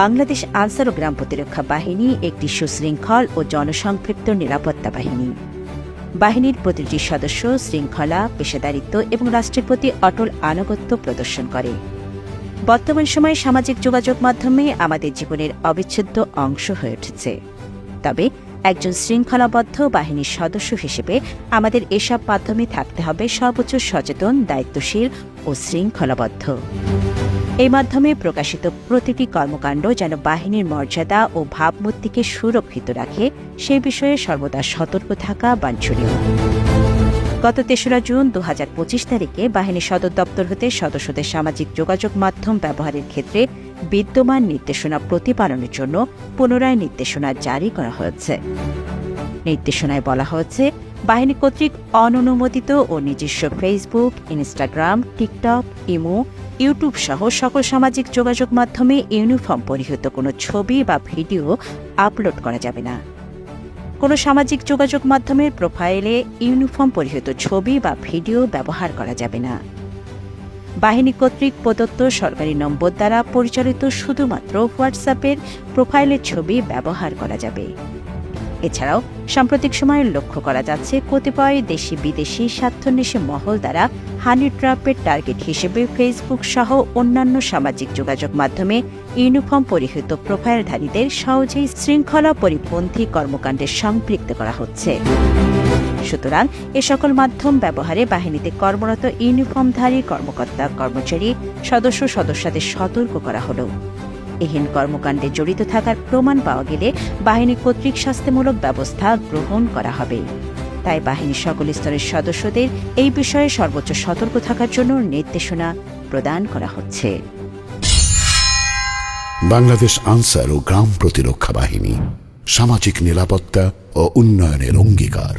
বাংলাদেশ আনসার ও গ্রাম প্রতিরক্ষা বাহিনী, একটি সুশৃঙ্খল ও জনসম্পৃক্ত নিরাপত্তা বাহিনী। বাহিনীর প্রতিটি সদস্য শৃঙ্খলা, পেশাদারিত্ব এবং রাষ্ট্রের প্রতি অটল আনুগত্য প্রদর্শন করে। বর্তমান সময়ে সামাজিক যোগাযোগ মাধ্যমে আমাদের জীবনের অবিচ্ছেদ্য অংশ হয়ে উঠেছে। তবে একজন শৃঙ্খলাবদ্ধ বাহিনীর সদস্য হিসেবে আমাদের এসব মাধ্যমে থাকতে হবে সর্বোচ্চ সচেতন, দায়িত্বশীল ও শৃঙ্খলাবদ্ধ। এই মাধ্যমে প্রকাশিত প্রতিটি কর্মকাণ্ড যেন বাহিনীর মর্যাদা ও ভাবমূর্তিকে সুরক্ষিত রাখে সে বিষয়ে সর্বদা সতর্ক থাকা বাঞ্ছনীয়। গত তেসরা জুন দু হাজার পঁচিশ তারিখে বাহিনী সদর দপ্তর হতে সদস্যদের সামাজিক যোগাযোগ মাধ্যম ব্যবহারের ক্ষেত্রে বিদ্যমান নির্দেশনা প্রতিপালনের জন্য পুনরায় নির্দেশনা জারি করা হয়েছে। নির্দেশনায় বলা হয়েছে বাহিনী কর্তৃক অননুমোদিত ও নিজস্ব Facebook Instagram TikTok Imo YouTube সহ সকল সামাজিক যোগাযোগ মাধ্যমে ইউনিফর্ম পরিহিত কোনো ছবি বা ভিডিও আপলোড করা যাবে না। কোনো সামাজিক যোগাযোগ মাধ্যমের প্রোফাইলে ইউনিফর্ম পরিহিত ছবি বা ভিডিও ব্যবহার করা যাবে না। বাহিনী কর্তৃক প্রদত্ত সরকারি নম্বর দ্বারা পরিচালিত শুধুমাত্র হোয়াটসঅ্যাপের প্রোফাইলের ছবি ব্যবহার করা যাবে। এছাড়াও, সাম্প্রতিক সময়ে লক্ষ্য করা যাচ্ছে কতিপয় দেশি বিদেশি স্বার্থন্বেষী মহল দ্বারা হানি ট্র্যাপের টার্গেট হিসেবে ফেসবুক সহ অন্যান্য সামাজিক যোগাযোগ মাধ্যমে ইউনিফর্ম পরিহিত প্রোফাইলধারীদের সহজেই শৃঙ্খলা পরিপন্থী কর্মকাণ্ডে সম্পৃক্ত করা হচ্ছে। সুতরাং এ সকল মাধ্যম ব্যবহারে বাহিনীতে কর্মরত ইউনিফর্মধারী কর্মকর্তা কর্মচারী, সদস্য সদস্যদের সতর্ক করা হলো। এহেন কর্মকাণ্ডে জড়িত থাকার প্রমাণ পাওয়া গেলে বাহিনী কর্তৃক শাস্তিমূলক ব্যবস্থা গ্রহণ করা হবে। তাই বাহিনীর সকল স্তরের সদস্যদের এই বিষয়ে সর্বোচ্চ সতর্ক থাকার জন্য নির্দেশনা প্রদান করা হচ্ছে। বাংলাদেশ আনসার ও গ্রাম প্রতিরক্ষা বাহিনী সামাজিক নিরাপত্তা ও উন্নয়নের অঙ্গীকার।